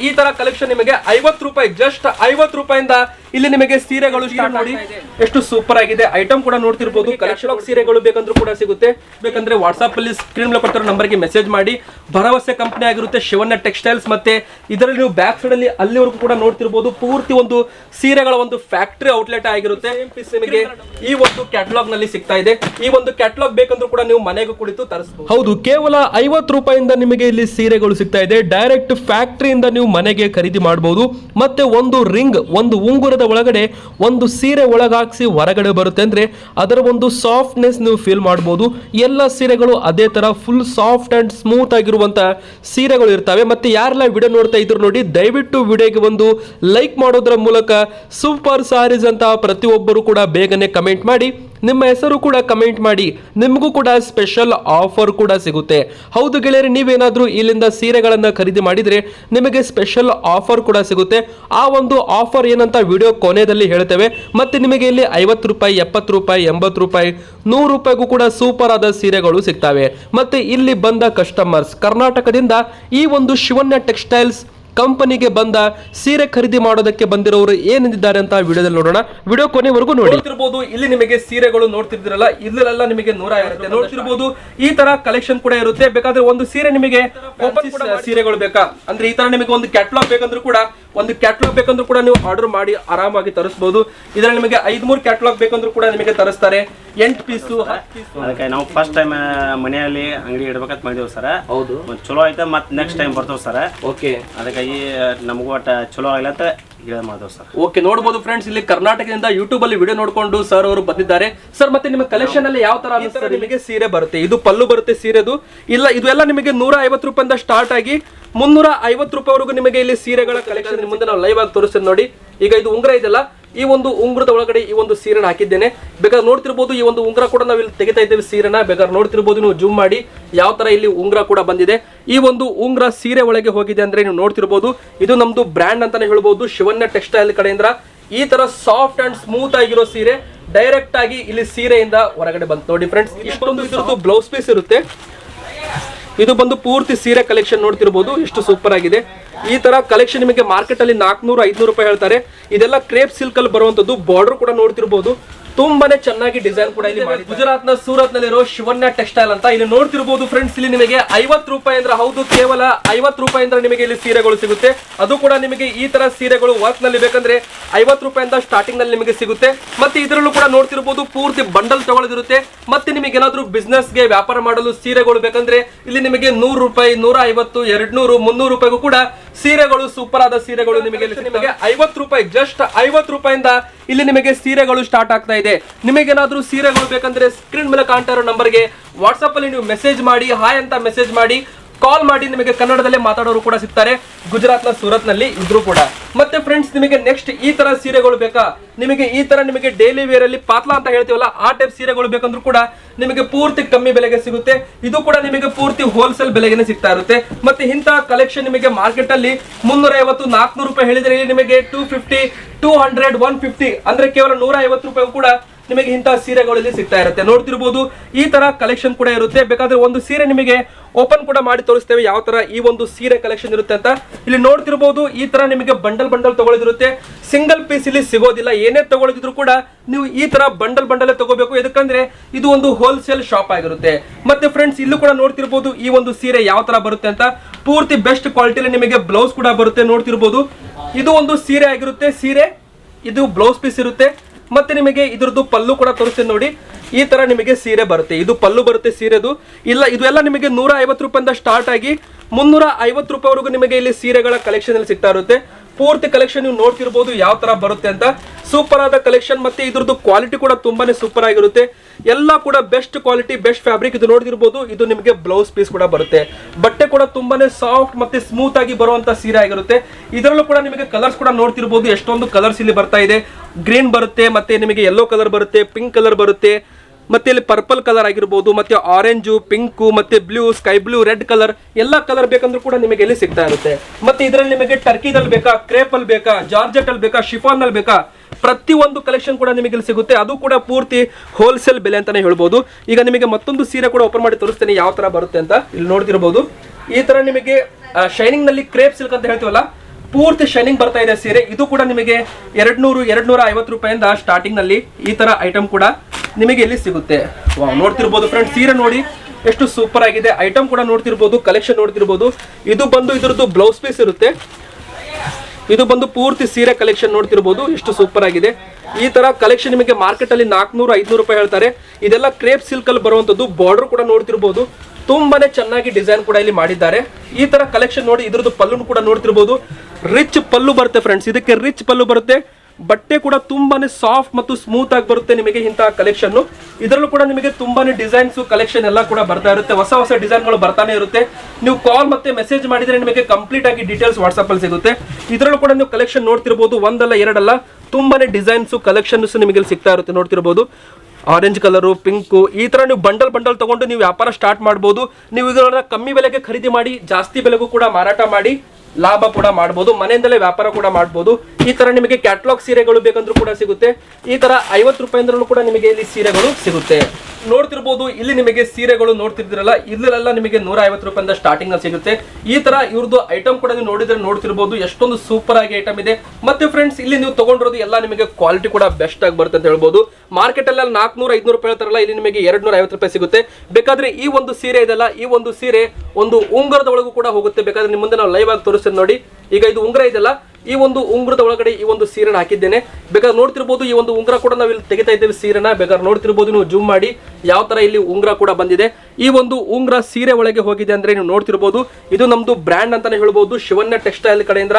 ಈ ತರ ಕಲೆಕ್ಷನ್ ನಿಮಗೆ ಐವತ್ತು ರೂಪಾಯಿ ಜಸ್ಟ್ ಐವತ್ತು ರೂಪಾಯಿಂದ ಇಲ್ಲಿ ನಿಮಗೆ ಸೀರೆಗಳು ಸ್ಟಾರ್ಟ್ ನೋಡಿ. ಎಷ್ಟು ಸೂಪರ್ ಆಗಿದೆ. ಐಟಮ್ ಕೂಡ ನೋಡ್ತಿರ್ಬೋದು. ಕಲೆಕ್ಷನ್ ಸೀರೆಗಳು ಬೇಕಂದ್ರೂ ಕೂಡ ಸಿಗುತ್ತೆ. ಬೇಕಂದ್ರೆ ವಾಟ್ಸ್ಆಪ್ ಅಲ್ಲಿ ಸ್ಕ್ರೀನ್ ಮೇಲೆ ಕೊಟ್ಟಿರೋ ನಂಬರ್ಗೆ ಮೆಸೇಜ್ ಮಾಡಿ. ಭರವಸೆ ಕಂಪನಿ ಆಗಿರುತ್ತೆ ಶಿವಣ್ಣ ಟೆಕ್ಸ್ಟೈಲ್ಸ್ ಮತ್ತೆ ಇದರಲ್ಲಿ ನೀವು ಬ್ಯಾಕ್ ಸೈಡ್ ಅಲ್ಲಿ ಅಲ್ಲಿವರೆಗೂ ಕೂಡ ನೋಡ್ತಿರ್ಬೋದು. ಪೂರ್ತಿ ಒಂದು ಸೀರೆಗಳ ಒಂದು ಫ್ಯಾಕ್ಟರಿ ಔಟ್ಲೆಟ್ ಆಗಿರುತ್ತೆ. ನಿಮಗೆ ಈ ಒಂದು ಕ್ಯಾಟಲಾಗ್ನಲ್ಲಿ ಸಿಗ್ತಾ ಇದೆ. ಈ ಒಂದು ಕ್ಯಾಟಲಾಗ್ ಬೇಕಂದ್ರೂ ಕೂಡ ನೀವು ಮನೆಗೆ ಕುಳಿತು ತರಿಸಬಹುದು ಹೌದು ಕೇವಲ ಐವತ್ತು ರೂಪಾಯಿಂದ ನಿಮಗೆ ಇಲ್ಲಿ ಸೀರೆಗಳು ಸಿಗ್ತಾ ಇದೆ. ಡೈರೆಕ್ಟ್ ಫ್ಯಾಕ್ಟರಿಯಿಂದ ನೀವು ಮನೆಗೆ ಖರೀದಿ ಮಾಡಬಹುದು ಮತ್ತೆ ಒಂದು ರಿಂಗ್ ಒಂದು ಉಂಗುರದ ಒಳಗಡೆ ಒಂದು ಸೀರೆ ಒಳಗಾಕ್ಸಿ ಹೊರಗಡೆ ಬರುತ್ತೆ ಅಂದ್ರೆ ಅದರ ಒಂದು ಸಾಫ್ಟ್ನೆಸ್ ನೀವು ಫೀಲ್ ಮಾಡಬಹುದು ಎಲ್ಲ ಸೀರೆಗಳು ಅದೇ ತರ ಫುಲ್ ಸಾಫ್ಟ್ ಅಂಡ್ ಸ್ಮೂತ್ ಆಗಿರುವಂತ ಸೀರೆಗಳು ಇರ್ತವೆ. ಮತ್ತೆ ಯಾರೆಲ್ಲ ವಿಡಿಯೋ ನೋಡ್ತಾ ಇದ್ರು ನೋಡಿ, ದಯವಿಟ್ಟು ವಿಡಿಯೋಗೆ ಒಂದು ಲೈಕ್ ಮಾಡೋದ್ರ ಮೂಲಕ ಸೂಪರ್ ಸಾರೀಸ್ ಅಂತ ಪ್ರತಿಯೊಬ್ಬರು ಕೂಡ ಬೇಗನೆ ಕಮೆಂಟ್ ಮಾಡಿ. ನಿಮ್ಮ ಹೆಸರು ಕೂಡ ಕಮೆಂಟ್ ಮಾಡಿ. ನಿಮಗೂ ಕೂಡ ಸ್ಪೆಷಲ್ ಆಫರ್ ಕೂಡ ಸಿಗುತ್ತೆ. ಹೌದು ಗೆಳೆಯರಿ, ನೀವೇನಾದರೂ ಇಲ್ಲಿಂದ ಸೀರೆಗಳನ್ನು ಖರೀದಿ ಮಾಡಿದರೆ ನಿಮಗೆ ಸ್ಪೆಷಲ್ ಆಫರ್ ಕೂಡ ಸಿಗುತ್ತೆ. ಆ ಒಂದು ಆಫರ್ ಏನಂತ ವಿಡಿಯೋ ಕೊನೆಯಲ್ಲಿ ಹೇಳ್ತೇವೆ. ಮತ್ತೆ ನಿಮಗೆ ಇಲ್ಲಿ ಐವತ್ತು ರೂಪಾಯಿ, ಎಪ್ಪತ್ತು ರೂಪಾಯಿ, ಎಂಬತ್ತು ರೂಪಾಯಿ, ನೂರು ರೂಪಾಯಿಗೂ ಕೂಡ ಸೂಪರ್ ಆದ ಸೀರೆಗಳು ಸಿಗ್ತವೆ. ಮತ್ತೆ ಇಲ್ಲಿ ಬಂದ ಕಸ್ಟಮರ್ಸ್ ಕರ್ನಾಟಕದಿಂದ ಈ ಒಂದು ಶಿವಣ್ಣ ಟೆಕ್ಸ್ಟೈಲ್ಸ್ ಕಂಪನಿಗೆ ಬಂದ ಸೀರೆ ಖರೀದಿ ಮಾಡೋದಕ್ಕೆ ಬಂದಿರೋರು ಏನಿದ್ದಾರೆ ಅಂತ ವಿಡಿಯೋದಲ್ಲಿ ನೋಡೋಣ. ವಿಡಿಯೋ ಕೊನೆವರೆಗೂ ನೋಡಿ. ನೋಡ್ತಿರ್ಬೋದು ಇಲ್ಲಿ ನಿಮಗೆ ಸೀರೆಗಳು ನೋಡ್ತಿದ್ರಲ್ಲ ಇಲ್ಲೆಲ್ಲ ನಿಮಗೆ ನೂರ ಇರುತ್ತೆ ನೋಡ್ತಿರ್ಬೋದು ಈ ತರ ಕಲೆಕ್ಷನ್ ಕೂಡ ಇರುತ್ತೆ. ಬೇಕಾದ್ರೆ ಒಂದು ಸೀರೆ ನಿಮಗೆ ಸೀರೆಗಳು ಬೇಕಾ? ಅಂದ್ರೆ ಈ ತರ ನಿಮಗೆ ಒಂದು ಕ್ಯಾಟ್ಲಾಗ್ ಬೇಕಂದ್ರೂ ಕೂಡ ಒಂದು ಕ್ಯಾಟ್ಲಾಗ್ ಬೇಕಂದ್ರೂ ಕೂಡ ನೀವು ಆರ್ಡರ್ ಮಾಡಿ ಆರಾಮಾಗಿ ತರಿಸಬಹುದು ಇದರಲ್ಲಿ ನಿಮಗೆ ಐದ್ಮೂರು ಕ್ಯಾಟ್ಲಾಗ್ ಬೇಕಂದ್ರೂ ಕೂಡ ನಿಮಗೆ ತರಿಸ್ತಾರೆ. ಎಂಟು ಪೀಸು ಅದಕ್ಕೆ ನಾವು ಫಸ್ಟ್ ಟೈಮ್ ಮನೆಯಲ್ಲಿ ಅಂಗಡಿ ಇಡ್ಬೇಕಂತ ಮಾಡಿದ್ವಿ ಸರ್. ಹೌದು. ಚಲೋ ಆಯ್ತಾ ಮತ್ತೆ ನೆಕ್ಸ್ಟ್ ಟೈಮ್ ಬರ್ತೇವೆ ಸರ್. ಓಕೆ ಅದಕ್ಕಾಗಿ ನಮಗೂ ಒಟ್ಟು ಚಲೋ ಆಗಿಲ್ಲ ಅಂತ ಮಾಧವ್ ಸರ್. ಓಕೆ ನೋಡಬಹುದು ಫ್ರೆಂಡ್ಸ್ ಇಲ್ಲಿ ಕರ್ನಾಟಕದಿಂದ ಯೂಟ್ಯೂಬ್ ಅಲ್ಲಿ ವಿಡಿಯೋ ನೋಡ್ಕೊಂಡು ಸರ್ ಅವರು ಬಂದಿದ್ದಾರೆ. ಸರ್ ಮತ್ತೆ ನಿಮ್ಮ ಕಲೆಕ್ಷನ್ ಅಲ್ಲಿ ಯಾವ ತರ ಸರ್ ನಿಮಗೆ ಸೀರೆ ಬರುತ್ತೆ. ಇದು ಪಲ್ಲು ಬರುತ್ತೆ ಸೀರೆದು. ಇಲ್ಲ ಇದು ಎಲ್ಲ ನಿಮಗೆ ನೂರ ಐವತ್ತು ರೂಪಾಯಿಂದ ಸ್ಟಾರ್ಟ್ ಆಗಿ ಮುನ್ನೂರ ಐವತ್ತು ರೂಪಾಯಿವರೆಗೂ ನಿಮಗೆ ಇಲ್ಲಿ ಸೀರೆಗಳ ಕಲೆಕ್ಷನ್ ಮುಂದೆ ನಾವು ಲೈವ್ ಆಗಿ ತೋರಿಸ್ತೀನಿ ನೋಡಿ. ಈಗ ಇದು ಉಂಗ್ರ ಇದೆಲ್ಲ ಈ ಒಂದು ಉಂಗುರದ ಒಳಗಡೆ ಈ ಒಂದು ಸೀರೆನ ಹಾಕಿದ್ದೇನೆ. ಬೇಕಾದ್ರೆ ನೋಡ್ತಿರ್ಬೋದು ಈ ಒಂದು ಉಂಗುರ ಕೂಡ ನಾವು ಇಲ್ಲಿ ತೆಗಿತಾ ಇದ್ದೇವೆ ಸೀರೆನ. ಬೇಕಾದ್ರೆ ನೋಡ್ತಿರ್ಬೋದು ನೀವು ಜೂಮ್ ಮಾಡಿ ಯಾವ ತರ ಇಲ್ಲಿ ಉಂಗುರ ಕೂಡ ಬಂದಿದೆ. ಈ ಒಂದು ಉಂಗುರ ಸೀರೆ ಒಳಗೆ ಹೋಗಿದೆ ಅಂದ್ರೆ ನೀವು ನೋಡ್ತಿರ್ಬೋದು. ಇದು ನಮ್ದು ಬ್ರ್ಯಾಂಡ್ ಅಂತಾನೆ ಹೇಳ್ಬೋದು, ಶಿವಣ್ಣ ಟೆಕ್ಸ್ಟೈಲ್ ಕಡೆಯಿಂದ. ಈ ತರ ಸಾಫ್ಟ್ ಅಂಡ್ ಸ್ಮೂತ್ ಆಗಿರೋ ಸೀರೆ, ಡೈರೆಕ್ಟ್ ಆಗಿ ಇಲ್ಲಿ ಸೀರೆಯಿಂದ ಹೊರಗಡೆ ಬಂತು. ನೋಡಿ ಫ್ರೆಂಡ್ಸ್ ಇಷ್ಟೊಂದು ಇದ್ರದ್ದು ಬ್ಲೌಸ್ ಪೀಸ್ ಇರುತ್ತೆ. ಇದು ಬಂದು ಪೂರ್ತಿ ಸೀರೆ ಕಲೆಕ್ಷನ್ ನೋಡ್ತಿರ್ಬೋದು, ಎಷ್ಟು ಸೂಪರ್ ಆಗಿದೆ. ಈ ತರ ಕಲೆಕ್ಷನ್ ನಿಮಗೆ ಮಾರ್ಕೆಟ್ ಅಲ್ಲಿ ನಾಲ್ಕನೂರು ಐದ್ನೂರು ರೂಪಾಯಿ ಹೇಳ್ತಾರೆ. ಇದೆಲ್ಲ ಕ್ರೇಪ್ ಸಿಲ್ಕ್ ಅಲ್ಲಿ ಬರುವಂತದ್ದು ಬಾರ್ಡರ್ ಕೂಡ ನೋಡ್ತಿರ್ಬೋದು. ತುಂಬಾನೇ ಚೆನ್ನಾಗಿ ಡಿಸೈನ್ ಕೂಡ ಇಲ್ಲಿ ಮಾಡಿ ಗುಜರಾತ್ನ ಸೂರತ್ ನಲ್ಲಿರೋ ಶಿವಣ್ಣ ಟೆಕ್ಸ್ಟೈಲ್ ಅಂತ ಇಲ್ಲಿ ನೋಡ್ತಿರ್ಬೋದು ಫ್ರೆಂಡ್ಸ್ ಇಲ್ಲಿ ನಿಮಗೆ ಐವತ್ತು ರೂಪಾಯಿ ಅಂದ್ರೆ ಹೌದು ಕೇವಲ ಐವತ್ತು ರೂಪಾಯಿ ಅಂದ್ರೆ ನಿಮಗೆ ಇಲ್ಲಿ ಸೀರೆಗಳು ಸಿಗುತ್ತೆ. ಅದು ಕೂಡ ನಿಮಗೆ ಈ ತರ ಸೀರೆಗಳು ವರ್ಕ್ನಲ್ಲಿ ಬೇಕಂದ್ರೆ ಐವತ್ತು ರೂಪಾಯಿಂದ ಸ್ಟಾರ್ಟಿಂಗ್ನಲ್ಲಿ ನಿಮಗೆ ಸಿಗುತ್ತೆ. ಮತ್ತೆ ಇದರಲ್ಲೂ ಕೂಡ ನೋಡ್ತಿರ್ಬೋದು ಪೂರ್ತಿ ಬಂಡಲ್ ತಗೊಳ್ಳದಿರುತ್ತೆ ಮತ್ತೆ ನಿಮಗೆ ಏನಾದ್ರು ಬಿಸ್ನೆಸ್ಗೆ ವ್ಯಾಪಾರ ಮಾಡಲು ಸೀರೆಗಳು ಬೇಕಂದ್ರೆ ಇಲ್ಲಿ ನಿಮಗೆ ನೂರು ರೂಪಾಯಿ ನೂರ ಐವತ್ತು ಎರಡ್ ನೂರು ಮುನ್ನೂರು ರೂಪಾಯಿಗೂ ಕೂಡ ಸೀರೆಗಳು ಸೂಪರ್ ಆದ ಸೀರೆಗಳು ನಿಮಗೆ ಇಲ್ಲಿ ನಿಮಗೆ ಐವತ್ತು ರೂಪಾಯಿ ಜಸ್ಟ್ ಐವತ್ತು ರೂಪಾಯಿಂದ ಇಲ್ಲಿ ನಿಮಗೆ ಸೀರೆಗಳು ಸ್ಟಾರ್ಟ್ ಆಗ್ತಾ ಇದೆ. ನಿಮಗೇನಾದ್ರೂ ಸೀರೆಗಳು ಬೇಕಂದ್ರೆ ಸ್ಕ್ರೀನ್ ಮೇಲೆ ಕಾಣ್ತಾ ಇರೋ ನಂಬರ್ಗೆ ವಾಟ್ಸಪ್ ಅಲ್ಲಿ ನೀವು ಮೆಸೇಜ್ ಮಾಡಿ ಹಾಯ್ ಅಂತ ಮೆಸೇಜ್ ಮಾಡಿ. ಕಾಲ್ ಮಾಡಿ ನಿಮಗೆ ಕನ್ನಡದಲ್ಲೇ ಮಾತಾಡೋರು ಕೂಡ ಸಿಗ್ತಾರೆ. ಗುಜರಾತ್ನ ಸೂರತ್ನಲ್ಲಿ ಇದ್ರು ಕೂಡ. ಮತ್ತೆ ಫ್ರೆಂಡ್ಸ್ ನಿಮಗೆ ನೆಕ್ಸ್ಟ್ ಈ ತರ ಸೀರೆಗಳು ಬೇಕಾ? ನಿಮಗೆ ಈ ತರ ನಿಮಗೆ ಡೈಲಿ ವೇರ್ ಅಲ್ಲಿ ಪಾತ್ಲಾ ಅಂತ ಹೇಳ್ತೀವಲ್ಲ, ಆ ಟೈಪ್ ಸೀರೆಗಳು ಬೇಕಂದ್ರೂ ಕೂಡ ನಿಮಗೆ ಪೂರ್ತಿ ಕಮ್ಮಿ ಬೆಲೆಗೆ ಸಿಗುತ್ತೆ. ಇದು ಕೂಡ ನಿಮಗೆ ಪೂರ್ತಿ ಹೋಲ್ಸೇಲ್ ಬೆಲೆಗೆ ಸಿಗ್ತಾ ಇರುತ್ತೆ. ಮತ್ತೆ ಇಂತಹ ಕಲೆಕ್ಷನ್ ನಿಮಗೆ ಮಾರ್ಕೆಟ್ ಅಲ್ಲಿ ಮುನ್ನೂರ ಐವತ್ತು ನಾಲ್ಕನೂರು ರೂಪಾಯಿ ಹೇಳಿದ್ರೆ ನಿಮಗೆ two fifty two hundred one fifty ಅಂದ್ರೆ ಕೇವಲ ನೂರ ಐವತ್ತು ರೂಪಾಯಿ ಕೂಡ ನಿಮಗೆ ಇಂತಹ ಸೀರೆಗಳಲ್ಲಿ ಸಿಗ್ತಾ ಇರುತ್ತೆ. ನೋಡ್ತಿರ್ಬೋದು, ಈ ತರ ಕಲೆಕ್ಷನ್ ಕೂಡ ಇರುತ್ತೆ. ಬೇಕಾದ್ರೆ ಒಂದು ಸೀರೆ ನಿಮಗೆ ಓಪನ್ ಕೂಡ ಮಾಡಿ ತೋರಿಸ್ತೇವೆ ಯಾವ ತರ ಈ ಒಂದು ಸೀರೆ ಕಲೆಕ್ಷನ್ ಇರುತ್ತೆ ಅಂತ. ಇಲ್ಲಿ ನೋಡ್ತಿರ್ಬೋದು, ಈ ತರ ನಿಮಗೆ ಬಂಡಲ್ ಬಂಡಲ್ ತಗೊಳ್ಳೋದಿರುತ್ತೆ ಸಿಂಗಲ್ ಪೀಸ್ ಇಲ್ಲಿ ಸಿಗೋದಿಲ್ಲ. ಏನೇ ತಗೊಳ್ಳೋದಿದ್ರು ಕೂಡ ನೀವು ಈ ತರ ಬಂಡಲ್ ಬಂಡಲ್ ತಗೋಬೇಕು. ಯಾಕಂದ್ರೆ ಇದು ಒಂದು ಹೋಲ್ಸೇಲ್ ಶಾಪ್ ಆಗಿರುತ್ತೆ. ಮತ್ತೆ ಫ್ರೆಂಡ್ಸ್ ಇಲ್ಲೂ ಕೂಡ ನೋಡ್ತಿರ್ಬೋದು ಈ ಒಂದು ಸೀರೆ ಯಾವ ತರ ಬರುತ್ತೆ ಅಂತ. ಪೂರ್ತಿ ಬೆಸ್ಟ್ ಕ್ವಾಲಿಟಿಲಿ ನಿಮಗೆ ಬ್ಲೌಸ್ ಕೂಡ ಬರುತ್ತೆ. ನೋಡ್ತಿರ್ಬೋದು, ಇದು ಒಂದು ಸೀರೆ ಆಗಿರುತ್ತೆ. ಸೀರೆ, ಇದು ಬ್ಲೌಸ್ ಪೀಸ್ ಇರುತ್ತೆ. ಮತ್ತೆ ನಿಮಗೆ ಇದ್ರದ್ದು ಪಲ್ಲು ಕೂಡ ತೋರಿಸ್ತೀನಿ ನೋಡಿ. ಈ ತರ ನಿಮಗೆ ಸೀರೆ ಬರುತ್ತೆ. ಇದು ಪಲ್ಲು ಬರುತ್ತೆ ಸೀರೆದು. ಇಲ್ಲ ಇದು ಎಲ್ಲ ನಿಮಗೆ ನೂರ ಐವತ್ತು ರೂಪಾಯಿಂದ ಸ್ಟಾರ್ಟ್ ಆಗಿ ಮುನ್ನೂರ ಐವತ್ತು ರೂಪಾಯಿವರೆಗೂ ನಿಮಗೆ ಇಲ್ಲಿ ಸೀರೆಗಳ ಕಲೆಕ್ಷನ್ ಅಲ್ಲಿ ಸಿಗ್ತಾ ಇರುತ್ತೆ. ಪೂರ್ತಿ ಕಲೆಕ್ಷನ್ ನೀವು ನೋಡ್ತಿರ್ಬೋದು ಯಾವ ತರ ಬರುತ್ತೆ ಅಂತ. ಸೂಪರ್ ಆದ ಕಲೆಕ್ಷನ್ ಮತ್ತೆ ಇದ್ರದ್ದು ಕ್ವಾಲಿಟಿ ಕೂಡ ತುಂಬಾನೇ ಸೂಪರ್ ಆಗಿರುತ್ತೆ. ಎಲ್ಲ ಕೂಡ ಬೆಸ್ಟ್ ಕ್ವಾಲಿಟಿ ಬೆಸ್ಟ್ ಫ್ಯಾಬ್ರಿಕ್ ಇದು ನೋಡ್ತಿರ್ಬೋದು. ಇದು ನಿಮಗೆ ಬ್ಲೌಸ್ ಪೀಸ್ ಕೂಡ ಬರುತ್ತೆ. ಬಟ್ಟೆ ಕೂಡ ತುಂಬಾನೇ ಸಾಫ್ಟ್ ಮತ್ತೆ ಸ್ಮೂತ್ ಆಗಿ ಬರುವಂತ ಸೀರೆ ಆಗಿರುತ್ತೆ. ಇದರಲ್ಲೂ ಕೂಡ ನಿಮಗೆ ಕಲರ್ಸ್ ಕೂಡ ನೋಡ್ತಿರ್ಬೋದು. ಎಷ್ಟೊಂದು ಕಲರ್ಸ್ ಇಲ್ಲಿ ಬರ್ತಾ ಇದೆ. ಗ್ರೀನ್ ಬರುತ್ತೆ, ಮತ್ತೆ ನಿಮಗೆ ಯೆಲ್ಲೋ ಕಲರ್ ಬರುತ್ತೆ ಪಿಂಕ್ ಕಲರ್ ಬರುತ್ತೆ. ಮತ್ತೆ ಇಲ್ಲಿ ಪರ್ಪಲ್ ಕಲರ್ ಆಗಿರ್ಬೋದು, ಮತ್ತೆ ಆರೆಂಜು ಪಿಂಕು ಮತ್ತೆ blue sky blue red colour ಎಲ್ಲ ಕಲರ್ ಬೇಕಂದ್ರೂ ಕೂಡ ನಿಮಗೆ ಇಲ್ಲಿ ಸಿಗ್ತಾ ಇರುತ್ತೆ. ಮತ್ತೆ ಇದರಲ್ಲಿ ನಿಮಗೆ ಟರ್ಕಿದಲ್ಲಿ ಬೇಕಾ ಕ್ರೇಪ್ ಅಲ್ಲಿ ಬೇಕಾ ಜಾರ್ಜೆಟ್ ಅಲ್ಲಿ ಬೇಕಾ ಶಿಫಾನ್ ಅಲ್ಲಿ ಬೇಕಾ, ಪ್ರತಿ ಒಂದು ಕಲೆಕ್ಷನ್ ಕೂಡ ನಿಮಗೆ ಇಲ್ಲಿ ಸಿಗುತ್ತೆ. ಅದು ಕೂಡ ಪೂರ್ತಿ ಹೋಲ್ಸೇಲ್ ಬೆಲೆ ಅಂತಾನೆ ಹೇಳ್ಬೋದು. ಈಗ ನಿಮಗೆ ಮತ್ತೊಂದು ಸೀರೆ ಕೂಡ ಓಪನ್ ಮಾಡಿ ತೋರಿಸ್ತೇನೆ, ಯಾವ ತರ ಬರುತ್ತೆ ಅಂತ ಇಲ್ಲಿ ನೋಡ್ತಿರ್ಬೋದು. ಈ ತರ ನಿಮಗೆ ಶೈನಿಂಗ್ನಲ್ಲಿ ಕ್ರೇಪ್ ಸಿಲ್ಕ್ ಅಂತ ಹೇಳ್ತೀವಲ್ಲ, ಪೂರ್ತಿ ಶೈನಿಂಗ್ ಬರ್ತಾ ಇದೆ ಸೀರೆ. ಇದು ಕೂಡ ನಿಮಗೆ ಎರಡ್ ನೂರು ಎರಡ್ ನೂರ ಐವತ್ತು ರೂಪಾಯಿಂದ ಸ್ಟಾರ್ಟಿಂಗ್ನಲ್ಲಿ ಈ ತರ ಐಟಮ್ ಕೂಡ ನಿಮಗೆ ಎಲ್ಲಿ ಸಿಗುತ್ತೆ? ನೋಡ್ತಿರ್ಬೋದು ಫ್ರೆಂಡ್ಸ್ ಸೀರೆ ನೋಡಿ ಎಷ್ಟು ಸೂಪರ್ ಆಗಿದೆ. ಐಟಮ್ ಕೂಡ ನೋಡ್ತಿರ್ಬೋದು ಕಲೆಕ್ಷನ್ ನೋಡ್ತಿರ್ಬೋದು. ಇದು ಬಂದು ಇದರದ್ದು ಬ್ಲೌಸ್ ಪೀಸ್ ಇರುತ್ತೆ. ಇದು ಬಂದು ಪೂರ್ತಿ ಸೀರೆ ಕಲೆಕ್ಷನ್ ನೋಡ್ತಿರ್ಬೋದು, ಎಷ್ಟು ಸೂಪರ್ ಆಗಿದೆ. ಈ ತರ ಕಲೆಕ್ಷನ್ ನಿಮಗೆ ಮಾರ್ಕೆಟ್ ಅಲ್ಲಿ ನಾಲ್ಕನೂರು, ಐದ್ನೂರು ರೂಪಾಯಿ ಹೇಳ್ತಾರೆ. ಇದೆಲ್ಲ ಕ್ರೇಪ್ ಸಿಲ್ಕ್ ಅಲ್ಲಿ ಬರುವಂತದ್ದು ಬಾರ್ಡರ್ ಕೂಡ ನೋಡ್ತಿರ್ಬೋದು. ತುಂಬಾನೇ ಚೆನ್ನಾಗಿ ಡಿಸೈನ್ ಕೂಡ ಇಲ್ಲಿ ಮಾಡಿದ್ದಾರೆ. ಈ ತರ ಕಲೆಕ್ಷನ್ ನೋಡಿ ಇದ್ರದ್ದು ಪಲ್ಲು ಕೂಡ ನೋಡ್ತಿರ್ಬೋದು. ರಿಚ್ ಪಲ್ಲು ಬರುತ್ತೆ ಫ್ರೆಂಡ್ಸ್ ಇದಕ್ಕೆ ರಿಚ್ ಪಲ್ಲು ಬರುತ್ತೆ. ಬಟ್ಟೆ ಕೂಡ ತುಂಬಾನೇ ಸಾಫ್ಟ್ ಮತ್ತು ಸ್ಮೂತ್ ಆಗಿ ಬರುತ್ತೆ ನಿಮಗೆ ಇಂತಹ ಕಲೆಕ್ಷನ್ ಇದರಲ್ಲೂ ಕೂಡ ನಿಮಗೆ ತುಂಬಾನೇ ಡಿಸೈನ್ಸ್ ಕಲೆಕ್ಷನ್ ಎಲ್ಲ ಕೂಡ ಬರ್ತಾ ಇರುತ್ತೆ. ಹೊಸ ಹೊಸ ಡಿಸೈನ್ಗಳು ಬರ್ತಾನೆ ಇರುತ್ತೆ. ನೀವು ಕಾಲ್ ಮತ್ತೆ ಮೆಸೇಜ್ ಮಾಡಿದ್ರೆ ನಿಮಗೆ ಕಂಪ್ಲೀಟ್ ಆಗಿ ಡೀಟೇಲ್ಸ್ ವಾಟ್ಸ್ಆಪ್ ಅಲ್ಲಿ ಸಿಗುತ್ತೆ. ಇದರಲ್ಲೂ ಕೂಡ ನೀವು ಕಲೆಕ್ಷನ್ ನೋಡ್ತಿರ್ಬೋದು, ಒಂದಲ್ಲ, ಎರಡಲ್ಲ. ತುಂಬಾನೇ ಡಿಸೈನ್ಸ್ ಕಲೆಕ್ಷನ್ಸ್ ನಿಮಗೆ ಸಿಗ್ತಾ ಇರುತ್ತೆ ನೋಡ್ತಿರ್ಬೋದು. ಆರೆಂಜ್ ಕಲರು ಪಿಂಕು ಈ ತರ ನೀವು ಬಂಡಲ್ ಬಂಡಲ್ ತೊಗೊಂಡು ನೀವು ವ್ಯಾಪಾರ ಸ್ಟಾರ್ಟ್ ಮಾಡ್ಬೋದು. ನೀವು ಇದನ್ನ ಕಮ್ಮಿ ಬೆಲೆಗೆ ಖರೀದಿ ಮಾಡಿ, ಜಾಸ್ತಿ ಬೆಲೆಗೂ ಕೂಡ ಮಾರಾಟ ಮಾಡಿ. ಲಾಭ ಕೂಡ ಮಾಡ್ಬೋದು, ಮನೆಯಿಂದಲೇ ವ್ಯಾಪಾರ ಕೂಡ ಮಾಡ್ಬೋದು. ಈ ತರ ನಿಮಗೆ ಕ್ಯಾಟ್ಲಾಗ್ ಸೀರೆಗಳು ಬೇಕಂದ್ರೂ ಕೂಡ ಸಿಗುತ್ತೆ. ಈ ತರ ಐವತ್ತು ರೂಪಾಯಿಂದಲೂ ಕೂಡ ನಿಮಗೆ ಇಲ್ಲಿ ಸೀರೆಗಳು ಸಿಗುತ್ತೆ. ನೋಡ್ತಿರ್ಬೋದು, ಇಲ್ಲಿ ನಿಮಗೆ ಸೀರೆಗಳು ನೋಡ್ತಿರ್ತಿರಲ್ಲ ಇಲ್ಲೆಲ್ಲ ನಿಮಗೆ ನೂರ ಐವತ್ತು ರೂಪಾಯಿಂದ ಸ್ಟಾರ್ಟಿಂಗ್ ಸಿಗುತ್ತೆ. ಈ ತರ ಇವ್ರದ್ದು ಐಟಮ್ ಕೂಡ ನೀವು ನೋಡಿದ್ರೆ ನೋಡ್ತಿರ್ಬೋದು, ಎಷ್ಟೊಂದು ಸೂಪರ್ ಆಗಿ ಐಟಮ್ ಇದೆ. ಮತ್ತೆ ಫ್ರೆಂಡ್ಸ್ ಇಲ್ಲಿ ನೀವು ತಗೊಂಡಿರೋದು ಎಲ್ಲ ನಿಮಗೆ ಕ್ವಾಲಿಟಿ ಕೂಡ ಬೆಸ್ಟ್ ಆಗಿ ಬರುತ್ತೆ ಅಂತ ಹೇಳ್ಬೋದು. ಮಾರ್ಕೆಟ್ ಅಲ್ಲಿ ನಾಲ್ಕನೂರ, ಐದ್ನೂರು ರೂಪಾಯಿ ಹೇಳ್ತಾರಲ್ಲ, ಇಲ್ಲಿ ನಿಮಗೆ ಎರಡ್ ಐವತ್ತು ರೂಪಾಯಿ ಸಿಗುತ್ತೆ. ಬೇಕಾದ್ರೆ ಈ ಒಂದು ಸೀರೆ ಇದೆಲ್ಲ ಈ ಒಂದು ಸೀರೆ ಒಂದು ಉಂಗರದ ಒಳಗೂ ಕೂಡ ಹೋಗುತ್ತೆ. ಬೇಕಾದ್ರೆ ನಿಮ್ಮ ಮುಂದೆ ನಾವು ಲೈವ್ ಆಗಿ ತೋರಿಸ್ತೀನಿ ನೋಡಿ. ಈಗ ಇದು ಉಂಗರ ಇದೆಲ್ಲ ಈ ಒಂದು ಉಂಗುರದ ಒಳಗಡೆ ಈ ಒಂದು ಸೀರೆನ ಹಾಕಿದ್ದೇನೆ. ಬೇಕಾದ್ರೆ ನೋಡ್ತಿರ್ಬೋದು ಈ ಒಂದು ಉಂಗುರ ಕೂಡ ನಾವು ಇಲ್ಲಿ ತೆಗಿತಾ ಇದ್ದೇವೆ ಸೀರೆನ. ಬೇಕಾದ್ರೆ ನೋಡ್ತಿರ್ಬೋದು ನೀವು ಜೂಮ್ ಮಾಡಿ. ಯಾವ ತರ ಇಲ್ಲಿ ಉಂಗುರ ಕೂಡ ಬಂದಿದೆ. ಈ ಒಂದು ಉಂಗುರ ಸೀರೆ ಒಳಗೆ ಹೋಗಿದೆ ಅಂದ್ರೆ ನೀವು ನೋಡ್ತಿರ್ಬೋದು. ಇದು ನಮ್ದು ಬ್ರ್ಯಾಂಡ್ ಅಂತಾನೆ ಹೇಳ್ಬೋದು ಶಿವನ್ಯ ಟೆಕ್ಸ್ಟೈಲ್ ಕಡೆಯಿಂದ.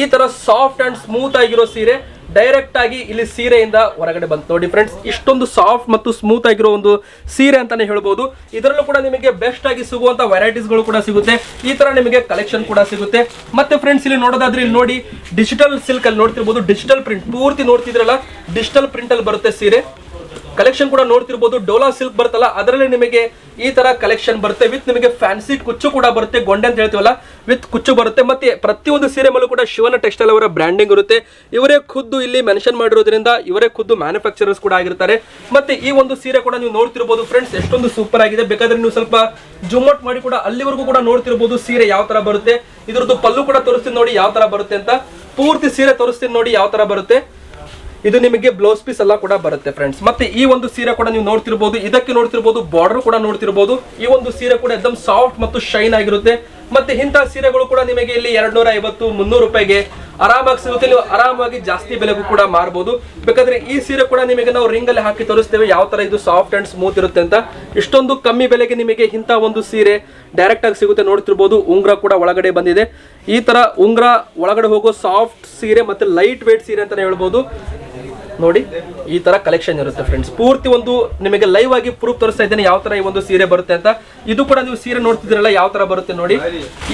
ಈ ತರ ಸಾಫ್ಟ್ ಅಂಡ್ ಸ್ಮೂತ್ ಆಗಿರೋ ಸೀರೆ. ಡೈರೆಕ್ಟ್ ಆಗಿ ಇಲ್ಲಿ ಸೀರೆಯಿಂದ ಹೊರಗಡೆ ಬಂತು. ನೋಡಿ ಫ್ರೆಂಡ್ಸ್ ಇಷ್ಟೊಂದು ಸಾಫ್ಟ್ ಮತ್ತು ಸ್ಮೂತ್ ಆಗಿರೋ ಒಂದು ಸೀರೆ ಅಂತಾನೆ ಹೇಳ್ಬೋದು. ಇದರಲ್ಲೂ ಕೂಡ ನಿಮಗೆ ಬೆಸ್ಟ್ ಆಗಿ ಸಿಗುವಂತ ವೆರೈಟೀಸ್ಗಳು ಕೂಡ ಸಿಗುತ್ತೆ. ಈ ತರ ನಿಮಗೆ ಕಲೆಕ್ಷನ್ ಕೂಡ ಸಿಗುತ್ತೆ. ಮತ್ತೆ ಫ್ರೆಂಡ್ಸ್ ಇಲ್ಲಿ ನೋಡೋದಾದ್ರೆ ಇಲ್ಲಿ ನೋಡಿ ಡಿಜಿಟಲ್ ಸಿಲ್ಕ್ ಅಲ್ಲಿ ನೋಡ್ತಿರ್ಬೋದು. ಡಿಜಿಟಲ್ ಪ್ರಿಂಟ್ ಪೂರ್ತಿ ನೋಡ್ತಿದ್ರಲ್ಲ ಡಿಜಿಟಲ್ ಪ್ರಿಂಟ್ ಅಲ್ಲಿ ಬರುತ್ತೆ ಸೀರೆ. ಕಲೆಕ್ಷನ್ ಕೂಡ ನೋಡ್ತಿರ್ಬೋದು. ಡೋಲಾ ಸಿಲ್ಕ್ ಬರುತ್ತಲ್ಲ, ಅದರಲ್ಲಿ ನಿಮಗೆ ಈ ತರ ಕಲೆಕ್ಷನ್ ಬರುತ್ತೆ. ವಿತ್ ನಿಮಗೆ ಫ್ಯಾನ್ಸಿ ಕುಚ್ಚು ಕೂಡ ಬರುತ್ತೆ, ಗೊಂಡೆ ಅಂತ ಹೇಳ್ತೀವಲ್ಲ ವಿತ್ ಕುಚ್ಚು ಬರುತ್ತೆ. ಮತ್ತೆ ಪ್ರತಿಯೊಂದು ಸೀರೆ ಮೇಲೂ ಕೂಡ ಶಿವನ ಟೆಕ್ಸ್ಟೈಲ್ ಅವರ ಬ್ರ್ಯಾಂಡಿಂಗ್ ಇರುತ್ತೆ. ಇವರೇ ಖುದ್ದು ಇಲ್ಲಿ ಮೆನ್ಷನ್ ಮಾಡಿರೋದ್ರಿಂದ ಇವರೇ ಖುದ್ದು ಮ್ಯಾನುಫ್ಯಾಕ್ಚರರ್ಸ್ ಕೂಡ ಆಗಿರ್ತಾರೆ. ಮತ್ತೆ ಈ ಒಂದು ಸೀರೆ ಕೂಡ ನೀವು ನೋಡ್ತಿರ್ಬೋದು ಫ್ರೆಂಡ್ಸ್ ಎಷ್ಟೊಂದು ಸೂಪರ್ ಆಗಿದೆ. ಬೇಕಾದ್ರೆ ನೀವು ಸ್ವಲ್ಪ ಜೂಮ್ ಔಟ್ ಮಾಡಿ ಕೂಡ ಅಲ್ಲಿವರೆಗೂ ಕೂಡ ನೋಡ್ತಿರ್ಬೋದು ಸೀರೆ ಯಾವ ತರ ಬರುತ್ತೆ. ಇದರದ್ದು ಪಲ್ಲು ಕೂಡ ತೋರಿಸ್ತೀನಿ ನೋಡಿ ಯಾವ ತರ ಬರುತ್ತೆ ಅಂತ. ಪೂರ್ತಿ ಸೀರೆ ತೋರಿಸ್ತೀನಿ ನೋಡಿ ಯಾವ ತರ ಬರುತ್ತೆ. ಇದು ನಿಮಗೆ ಬ್ಲೌಸ್ ಪೀಸ್ ಎಲ್ಲ ಕೂಡ ಬರುತ್ತೆ ಫ್ರೆಂಡ್ಸ್ ಮತ್ತೆ ಈ ಒಂದು ಸೀರೆ ಕೂಡ ನೀವು ನೋಡ್ತಿರ್ಬೋದು, ಇದಕ್ಕೆ ನೋಡ್ತಿರ್ಬೋದು ಬಾರ್ಡರ್ ಕೂಡ ನೋಡ್ತಿರ್ಬೋದು. ಈ ಒಂದು ಸೀರೆ ಕೂಡ ಎಕ್ದಮ್ ಸಾಫ್ಟ್ ಮತ್ತು ಶೈನ್ ಆಗಿರುತ್ತೆ. ಮತ್ತೆ ಇಂತಹ ಸೀರೆಗಳು ಕೂಡ ನಿಮಗೆ ಇಲ್ಲಿ ಎರಡ್ ನೂರ ಐವತ್ತು ಮುನ್ನೂರು ರೂಪಾಯಿಗೆ ಆರಾಮಾಗಿ ಸಿಗುತ್ತೆ ನೀವು ಆರಾಮಾಗಿ ಜಾಸ್ತಿ ಬೆಲೆಗೂ ಕೂಡ ಮಾರಬಹುದು ಬೇಕಾದ್ರೆ ಈ ಸೀರೆ ಕೂಡ ನಿಮಗೆ ನಾವು ರಿಂಗ್ ಅಲ್ಲಿ ಹಾಕಿ ತೋರಿಸ್ತೇವೆ, ಯಾವ ತರ ಇದು ಸಾಫ್ಟ್ ಅಂಡ್ ಸ್ಮೂತ್ ಇರುತ್ತೆ ಅಂತ. ಇಷ್ಟೊಂದು ಕಮ್ಮಿ ಬೆಲೆಗೆ ನಿಮಗೆ ಇಂಥ ಒಂದು ಸೀರೆ ಡೈರೆಕ್ಟ್ ಆಗಿ ಸಿಗುತ್ತೆ ನೋಡ್ತಿರ್ಬೋದು. ಉಂಗ್ರ ಕೂಡ ಒಳಗಡೆ ಬಂದಿದೆ. ಈ ತರ ಉಂಗ್ರ ಒಳಗಡೆ ಹೋಗೋ ಸಾಫ್ಟ್ ಸೀರೆ ಮತ್ತೆ ಲೈಟ್ ವೇಟ್ ಸೀರೆ ಅಂತಾನೆ ಹೇಳ್ಬೋದು. ನೋಡಿ, ಈ ತರ ಕಲೆಕ್ಷನ್ ಇರುತ್ತೆ ಫ್ರೆಂಡ್ಸ್ ಪೂರ್ತಿ ಒಂದು ನಿಮಗೆ ಲೈವ್ ಆಗಿ ಪ್ರೂಫ್ ತೋರಿಸ್ತಾ ಇದ್ದೇನೆ ಯಾವ ತರ ಈ ಒಂದು ಸೀರೆ ಬರುತ್ತೆ ಅಂತ. ಇದು ಕೂಡ ನೀವು ಸೀರೆ ನೋಡ್ತಿದ್ರಲ್ಲ ಯಾವ ತರ ಬರುತ್ತೆ ನೋಡಿ.